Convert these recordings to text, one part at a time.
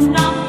Not.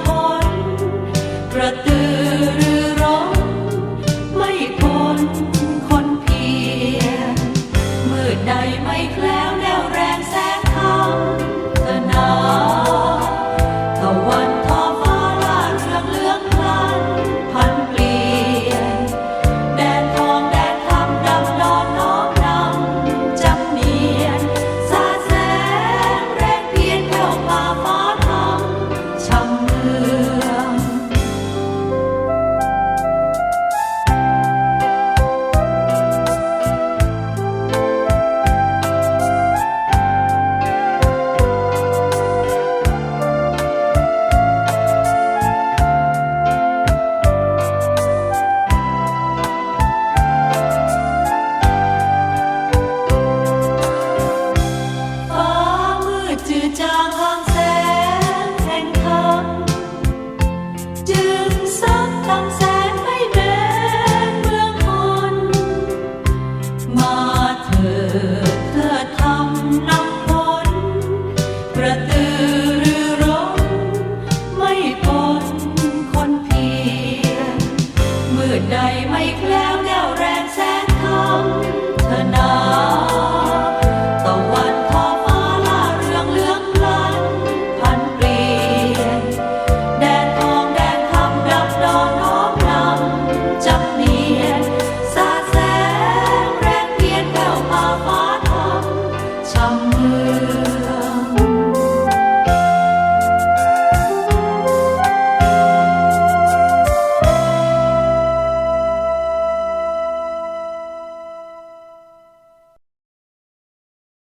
มืดใดไม่แคล้วแนวแรงแสงทองธนา